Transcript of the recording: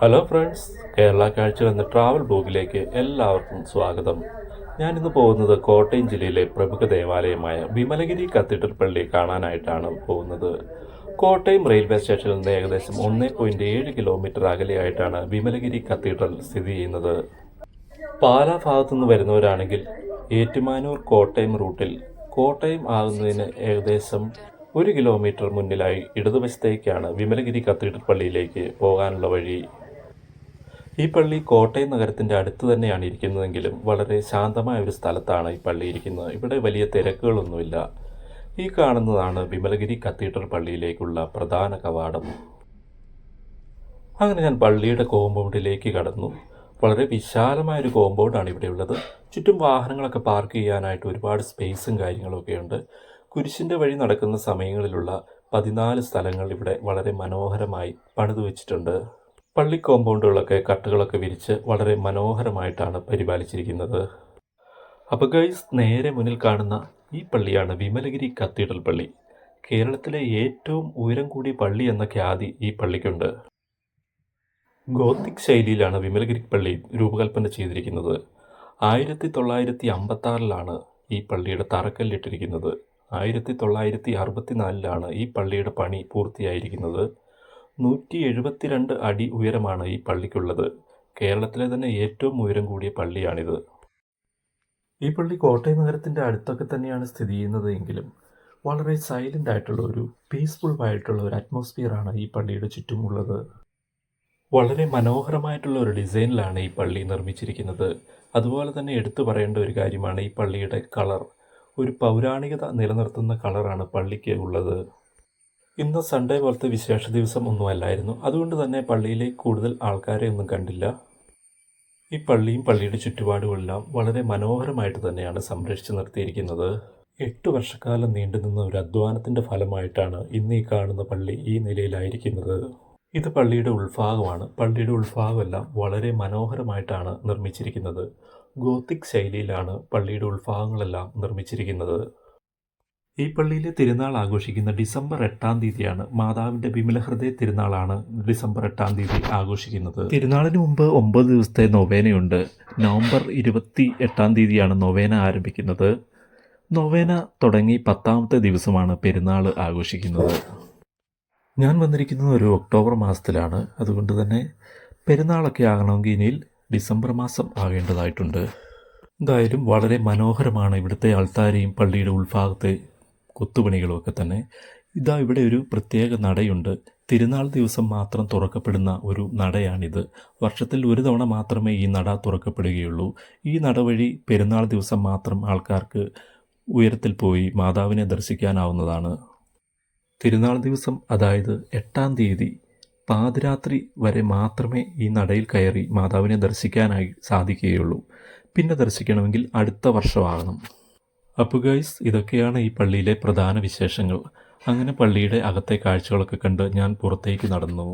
Hello friends Kerala കാഴ്ച എന്ന travel ബ്ലോഗിലേക്ക് എല്ലാവർക്കും സ്വാഗതം. ഞാനിന്ന് പോകുന്നത് കോട്ടയം ജില്ലയിലെ പ്രമുഖ ദേവാലയമായ വിമലഗിരി കത്തീഡ്രൽ പള്ളി കാണാനായിട്ടാണ് പോകുന്നത്. കോട്ടയം റെയിൽവേ സ്റ്റേഷനിൽ നിന്ന് ഏകദേശം ഒന്ന് പോയിന്റ് ഏഴ് കിലോമീറ്റർ അകലെയായിട്ടാണ് വിമലഗിരി കത്തീഡ്രൽ സ്ഥിതി ചെയ്യുന്നത്. പാലാ ഭാഗത്തുനിന്ന് വരുന്നവരാണെങ്കിൽ ഏറ്റുമാനൂർ കോട്ടയം റൂട്ടിൽ കോട്ടയം ആകുന്നതിന് ഏകദേശം ഒരു കിലോമീറ്റർ മുന്നിലായി ഇടതുവശത്തേക്കാണ് വിമലഗിരി കത്തീഡ്രൽ പള്ളിയിലേക്ക് പോകാനുള്ള വഴി. ഈ പള്ളി കോട്ടയം നഗരത്തിന്റെ അടുത്ത് തന്നെയാണ് ഇരിക്കുന്നതെങ്കിലും വളരെ ശാന്തമായ ഒരു സ്ഥലത്താണ് ഈ പള്ളി ഇരിക്കുന്നത്. ഇവിടെ വലിയ തിരക്കുകളൊന്നുമില്ല. ഈ കാണുന്നതാണ് വിമലഗിരി കത്തീഡ്രൽ പള്ളിയിലേക്കുള്ള പ്രധാന കവാടം. അങ്ങനെ ഞാൻ പള്ളിയുടെ കോമ്പൗണ്ടിലേക്ക് കടന്നു. വളരെ വിശാലമായ ഒരു കോമ്പൗണ്ടാണ് ഇവിടെ ഉള്ളത്. ചുറ്റും വാഹനങ്ങളൊക്കെ പാർക്ക് ചെയ്യാനായിട്ട് ഒരുപാട് സ്പേസും കാര്യങ്ങളൊക്കെ ഉണ്ട്. കുരിശിന്റെ വഴി നടക്കുന്ന സമയങ്ങളിലുള്ള പതിനാല് സ്ഥലങ്ങൾ ഇവിടെ വളരെ മനോഹരമായി പണിതു വെച്ചിട്ടുണ്ട്. പള്ളി കോമ്പൗണ്ടുകളൊക്കെ കട്ടുകളൊക്കെ വിരിച്ച് വളരെ മനോഹരമായിട്ടാണ് പരിപാലിച്ചിരിക്കുന്നത്. അപ്പോൾ നേരെ മുന്നിൽ കാണുന്ന ഈ പള്ളിയാണ് വിമലഗിരി കത്തീഡ്രൽ പള്ളി. കേരളത്തിലെ ഏറ്റവും ഉയരം കൂടിയ പള്ളി എന്ന ഖ്യാതി ഈ പള്ളിക്കുണ്ട്. ഗോത്തിക് ശൈലിയിലാണ് വിമലഗിരി പള്ളി രൂപകൽപ്പന ചെയ്തിരിക്കുന്നത്. ആയിരത്തി തൊള്ളായിരത്തി അമ്പത്താറിലാണ് ഈ പള്ളിയുടെ തറക്കല്ലിട്ടിരിക്കുന്നത്. ആയിരത്തി തൊള്ളായിരത്തി അറുപത്തിനാലിലാണ് ഈ പള്ളിയുടെ പണി പൂർത്തിയായിരിക്കുന്നത്. നൂറ്റി എഴുപത്തിരണ്ട് അടി ഉയരമാണ് ഈ പള്ളിക്കുള്ളത്. കേരളത്തിലെ തന്നെ ഏറ്റവും ഉയരം കൂടിയ പള്ളിയാണിത്. ഈ പള്ളി കോട്ടയം നഗരത്തിന്റെ അടുത്തൊക്കെ തന്നെയാണ് സ്ഥിതി ചെയ്യുന്നത് എങ്കിലും വളരെ സൈലന്റ് ആയിട്ടുള്ള ഒരു പീസ്ഫുൾ ആയിട്ടുള്ള ഒരു അറ്റ്മോസ്ഫിയറാണ് ഈ പള്ളിയുടെ ചുറ്റുമുള്ളത്. വളരെ മനോഹരമായിട്ടുള്ള ഒരു ഡിസൈനിലാണ് ഈ പള്ളി നിർമ്മിച്ചിരിക്കുന്നത്. അതുപോലെ തന്നെ എടുത്തു പറയേണ്ട ഒരു കാര്യമാണ് ഈ പള്ളിയുടെ കളർ ഒരു പൗരാണികത നിലനിർത്തുന്ന കളറാണ് പള്ളിക്ക് ഉള്ളത്. ഇന്ന് സൺഡേ പോലത്തെ വിശേഷ ദിവസം ഒന്നുമല്ലായിരുന്നു. അതുകൊണ്ട് തന്നെ പള്ളിയിലേക്ക് കൂടുതൽ ആൾക്കാരെ ഒന്നും കണ്ടില്ല. ഈ പള്ളിയും പള്ളിയുടെ ചുറ്റുപാടുകളെല്ലാം വളരെ മനോഹരമായിട്ട് തന്നെയാണ് സംരക്ഷിച്ചു നിർത്തിയിരിക്കുന്നത്. എട്ട് വർഷക്കാലം നീണ്ടുനിന്ന ഒരു അധ്വാനത്തിന്റെ ഫലമായിട്ടാണ് ഇന്ന് ഈ കാണുന്ന പള്ളി ഈ നിലയിലായിരിക്കുന്നത്. ഇത് പള്ളിയുടെ ഉൾഭാഗമാണ്. പള്ളിയുടെ ഉൾഭാഗമെല്ലാം വളരെ മനോഹരമായിട്ടാണ് നിർമ്മിച്ചിരിക്കുന്നത്. ഗോത്തിക് ശൈലിയിലാണ് പള്ളിയുടെ ഉൾഭാഗങ്ങളെല്ലാം നിർമ്മിച്ചിരിക്കുന്നത്. ഈ പള്ളിയിലെ തിരുനാൾ ആഘോഷിക്കുന്ന ഡിസംബർ എട്ടാം തീയതിയാണ് മാതാവിന്റെ വിമലഹൃദയ തിരുനാളാണ് ഡിസംബർ എട്ടാം തീയതി ആഘോഷിക്കുന്നത്. തിരുനാളിന് മുമ്പ് ഒമ്പത് ദിവസത്തെ നൊവേനയുണ്ട്. നവംബർ ഇരുപത്തി എട്ടാം തീയതിയാണ് നൊവേന ആരംഭിക്കുന്നത്. നൊവേന തുടങ്ങി പത്താമത്തെ ദിവസമാണ് പെരുന്നാൾ ആഘോഷിക്കുന്നത്. ഞാൻ വന്നിരിക്കുന്നത് ഒരു ഒക്ടോബർ മാസത്തിലാണ്. അതുകൊണ്ട് തന്നെ പെരുന്നാളൊക്കെ ആകണമെങ്കിൽ ഇനിയിൽ ഡിസംബർ മാസം ആകേണ്ടതായിട്ടുണ്ട്. എന്തായാലും വളരെ മനോഹരമാണ് ഇവിടുത്തെ ആൾത്താരെയും പള്ളിയുടെ ഉൾഭാഗത്തെ കൊത്തുപണികളുമൊക്കെ തന്നെ. ഇതാ ഇവിടെ ഒരു പ്രത്യേക നടയുണ്ട്. തിരുനാൾ ദിവസം മാത്രം തുറക്കപ്പെടുന്ന ഒരു നടയാണിത്. വർഷത്തിൽ ഒരു തവണ മാത്രമേ ഈ നട തുറക്കപ്പെടുകയുള്ളൂ. ഈ നട വഴി പെരുന്നാൾ ദിവസം മാത്രം ആൾക്കാർക്ക് ഉയരത്തിൽ പോയി മാതാവിനെ ദർശിക്കാനാവുന്നതാണ്. തിരുനാൾ ദിവസം അതായത് എട്ടാം തീയതി പാതിരാത്രി വരെ മാത്രമേ ഈ നടയിൽ കയറി മാതാവിനെ ദർശിക്കാനായി സാധിക്കുകയുള്ളൂ. പിന്നെ ദർശിക്കണമെങ്കിൽ അടുത്ത വർഷമാകണം. അപ്പോൾ ഗൈസ് ഇതൊക്കെയാണ് ഈ പള്ളിയിലെ പ്രധാന വിശേഷങ്ങൾ. അങ്ങനെ പള്ളിയുടെ അകത്തെ കാഴ്ചകളൊക്കെ കണ്ട് ഞാൻ പുറത്തേക്ക് നടന്നു.